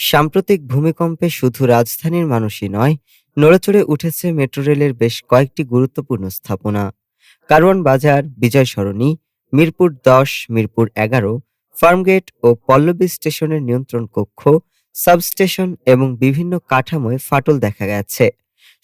সাম্প্রতিক ভূমিকম্পে শুধু রাজধানীর মানুষই নয়, নড়েচড়ে উঠেছে মেট্রো রেলের বেশ কয়েকটি গুরুত্বপূর্ণ স্থাপনা। কারওয়ান বাজার বিজয় সরণি মিরপুর দশ, মিরপুর এগারো, ফার্মগেট ও পল্লবী স্টেশনের নিয়ন্ত্রণ কক্ষ, সাবস্টেশন এবং বিভিন্ন কাঠামোয় ফাটল দেখা গেছে।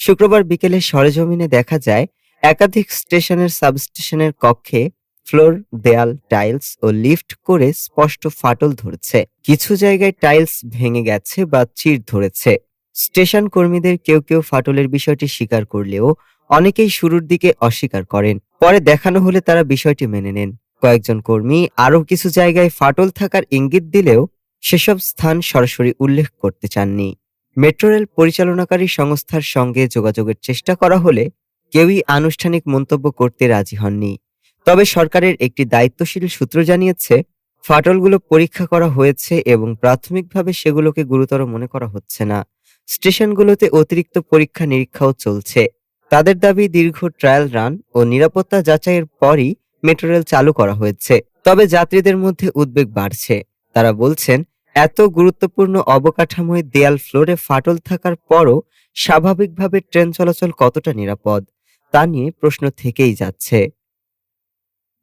শুক্রবার বিকেলে সরেজমিনে দেখা যায়, একাধিক স্টেশনের সাবস্টেশনের কক্ষে ফ্লোর, দেয়াল, টাইলস ও লিফট করে স্পষ্ট ফাটল ধরেছে। কিছু জায়গায় টাইলস ভেঙে গেছে বা চির ধরেছে। স্টেশন কর্মীদের কেউ কেউ ফাটলের বিষয়টি স্বীকার করলেও অনেকেই শুরুর দিকে অস্বীকার করেন। পরে দেখানো হলে তারা বিষয়টি মেনে নেন। কয়েকজন কর্মী আরও কিছু জায়গায় ফাটল থাকার ইঙ্গিত দিলেও সেসব স্থান সরাসরি উল্লেখ করতে চাননি। মেট্রো রেল পরিচালনাকারী সংস্থার সঙ্গে যোগাযোগের চেষ্টা করা হলে কেউই আনুষ্ঠানিক মন্তব্য করতে রাজি হননি। তবে সরকারের একটি দায়িত্বশীল সূত্র জানিয়েছে, ফাটলগুলো পরীক্ষা করা হয়েছে এবং প্রাথমিকভাবে সেগুলোকে গুরুতর মনে করা হচ্ছে না। স্টেশনগুলোতে অতিরিক্ত পরীক্ষা নিরীক্ষাও চলছে। তাদের দাবি দীর্ঘ ট্রায়াল রান ও নিরাপত্তা যাচাইয়ের পরই মেট্রো রেল চালু করা হয়েছে। তবে যাত্রীদের মধ্যে উদ্বেগ বাড়ছে। তারা বলছেন, এত গুরুত্বপূর্ণ অবকাঠামোয় দেয়াল ফ্লোরে ফাটল থাকার পরও স্বাভাবিকভাবে ট্রেন চলাচল কতটা নিরাপদ, তা নিয়ে প্রশ্ন থেকেই যাচ্ছে।